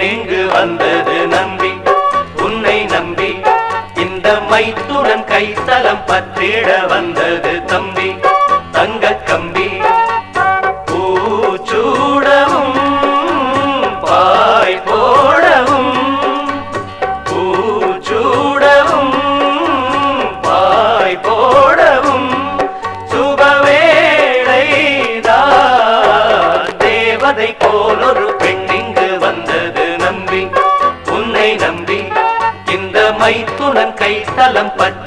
இங்கு வந்தது நம்பி. உன்னை நம்பி. இந்த மைத்துடன் கைத்தலம் பற்றிட வந்தது தம்பி. கைத்துணன் கைத்தலம் பற்றி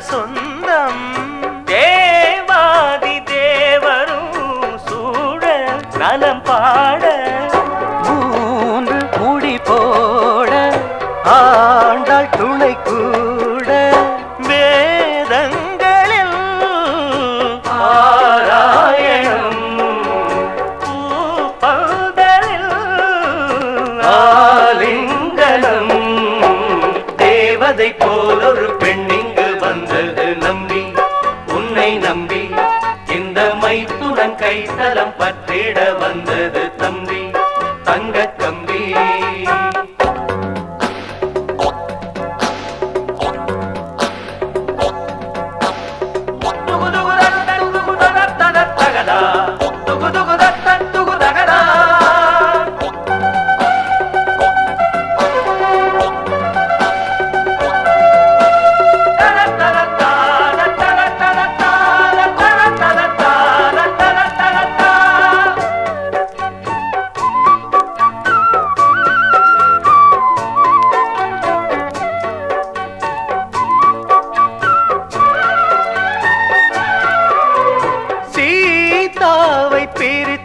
சொந்தம். தலம் பற்றிட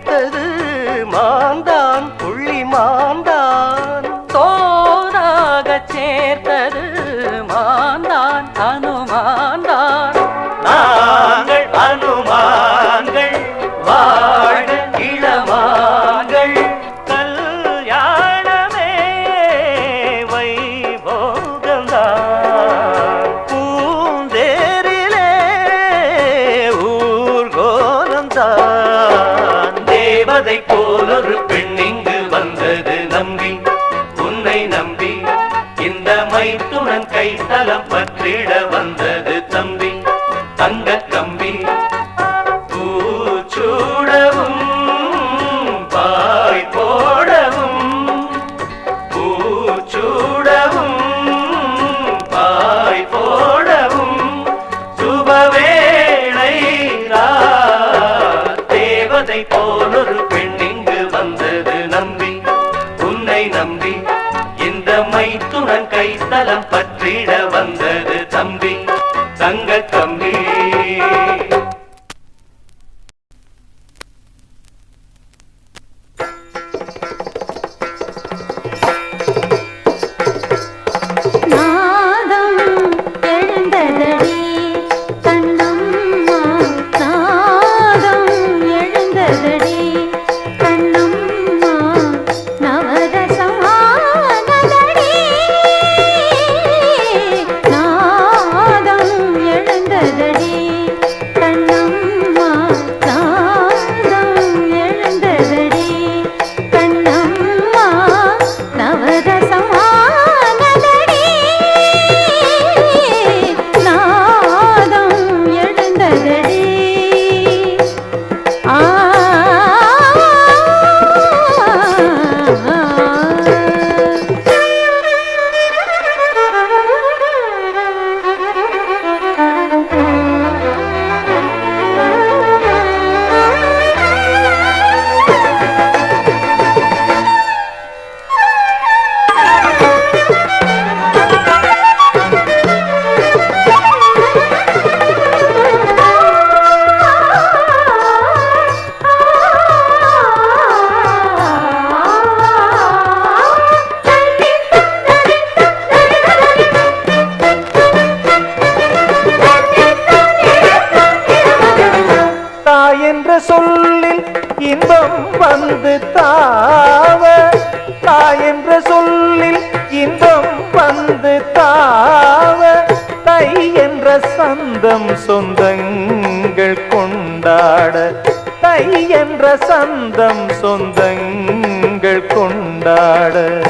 But சொல்லில் இன்பம் வந்து தாவ. தாய் என்ற சொல்லில் இன்பம் வந்து தாவ. தை என்ற சந்தம் சொந்தங்கள் கொண்டாட. தை என்ற சந்தம் சொந்தங்கள் கொண்டாட.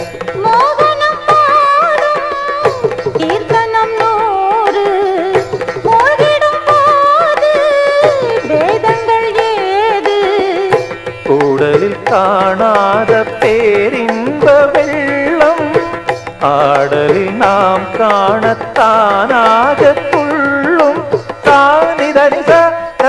நாம் காணத்தானாக துள்ளும் தானிதனித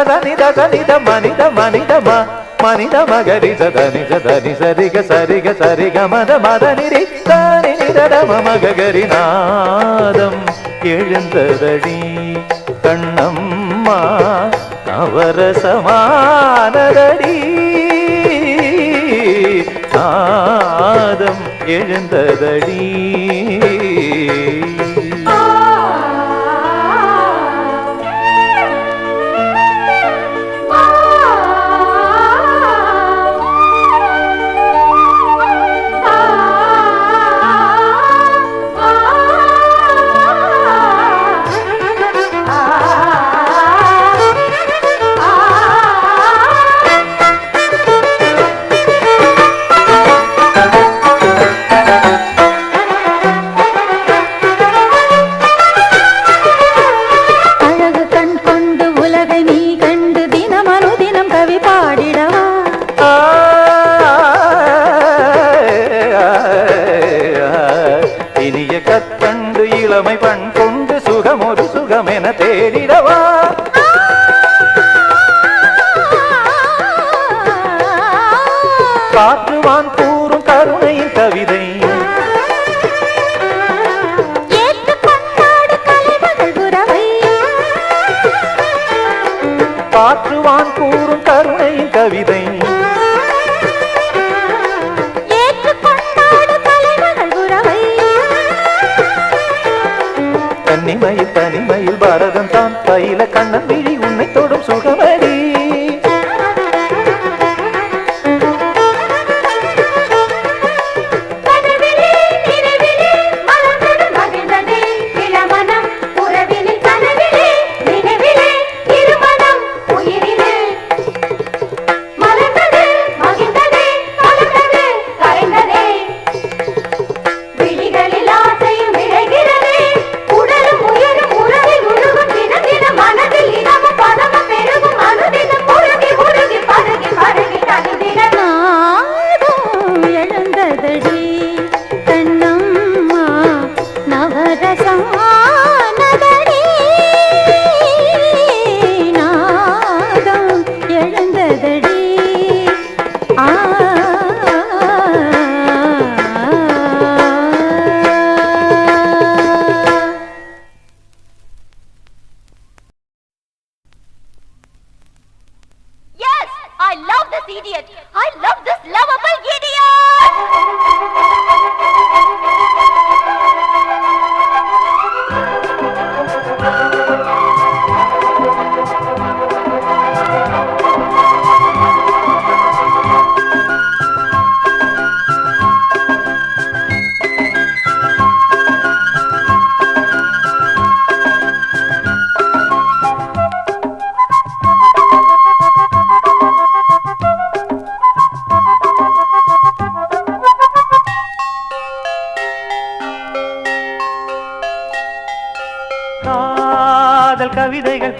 தனித தனித மனித மனிதமா மனித மகரித சதனி தனி சரிக சரிக சரிக மத மத நிரி தானி நிதடம மகரி நாதம் எழுந்ததடி. கண்ணம்மா அவரசமானதடி நாதம் எழுந்ததடி. பாடிடவா இனிய கற்கண்டு இளமை பண் கொண்டு சுகம் ஒரு சுகம் என தேடிடவா காற்றுவான் கூறும் கருணையின் கவிதை காற்றுவான் கூறும் கருணையின் கவிதை. தன்னிமையில் தனிமையில் பாரதம் தான். பயில கண்ணன் விழி உன்னை தொடும் சுகமடி రసం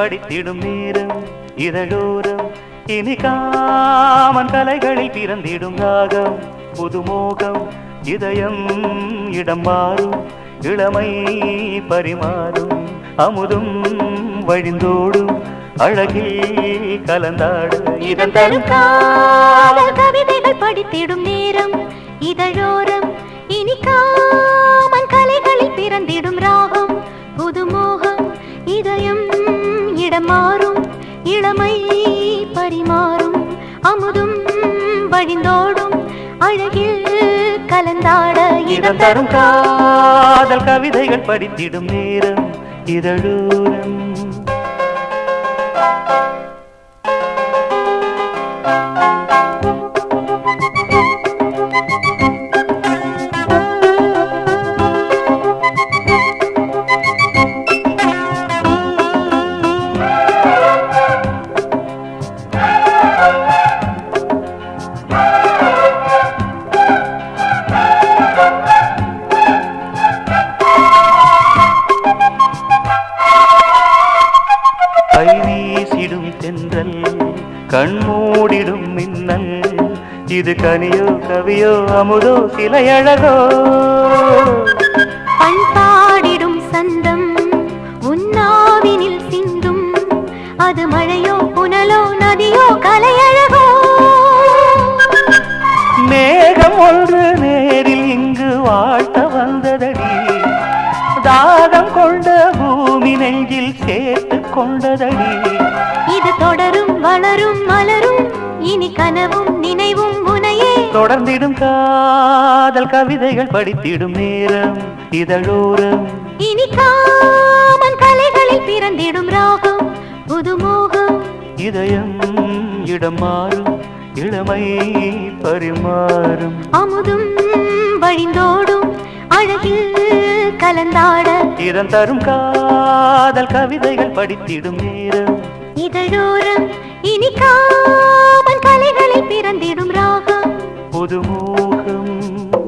படித்திடும் நேரம் இதழோரம். இனி காமன் கலைகளில் பிறந்திடும் ராகம் புதுமோகம் இதயம் இடம் மாறும் இளமை பரிமாறும் அமுதும் வழிந்தோடும் அழகில் கலந்தாடும். இதன் தரும் காதல் கவிதைகள் படித்திடும் நேரம் இதழோரம். இனி காமன் கலைகளில் பிறந்திடும் ராகம் புதுமோகம் மாறும் இளமை பரிமாறும் அமுதும் வழிந்தோடும் அழகில் கலந்தாட இதம் தரும் காதல் கவிதைகள் படித்திடும் நேரம் இதழோரம். கண்மூடிடும் மின்னல். இது கனியோ கவியோ அமுதோ சிலையழகோ. காதல் கவிதைகள் படித்திடும் நேரம் இதழோரம். இனி காமன் கலைகளில் பிறந்திடும் ராகம் புதுமோகம். இதயம் இடம் மாறும் இளமை பரிமாறும். அமுதும் வழிந்தோடும் அழகில் கலந்தாட. இதன் தரும் காதல் கவிதைகள் படித்திடும் நேரம். இதழோரம் இனி காமன் கலைகளில் பிறந்திடும் ராகம். புதுமோகம்.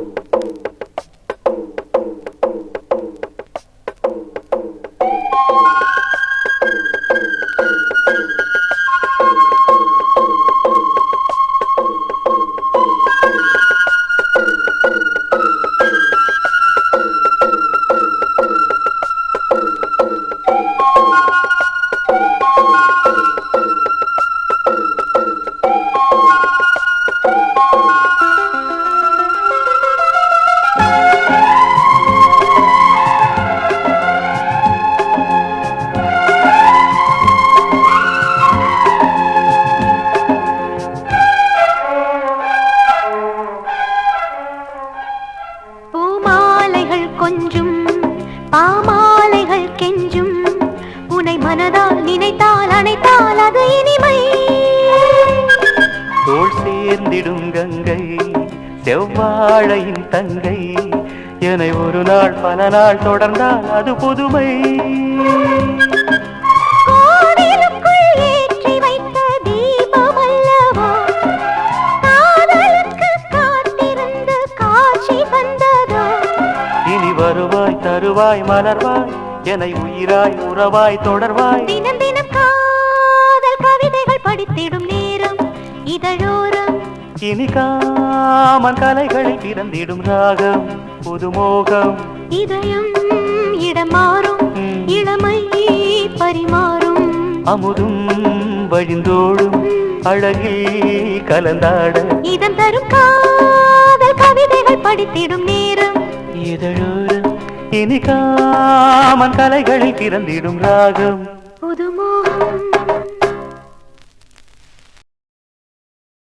பல நாள் தொடர்ந்தால் அது புதுமை. வருவாய் தருவாய் மலர்வாய் என்னை உயிராய் உறவாய் தொடர்வாய். தினம் தினம் காதல் கவிதைகள் படித்திடும் நேரம் இதழோரம். இனி காமன் கலைகளில் பிறந்திடும் ராகம் புதுமோகம். இதயம் இடம் மாறும் இளமை பரிமாறும். அமுதும் வழிந்தோடும் அழகில் கலந்தாட. இதம் தரும் காதல் கவிதைகள் படித்திடும் நேரம். இதழோரம் இனி காமன் கலைகளில் பிறந்திடும் ராகம்.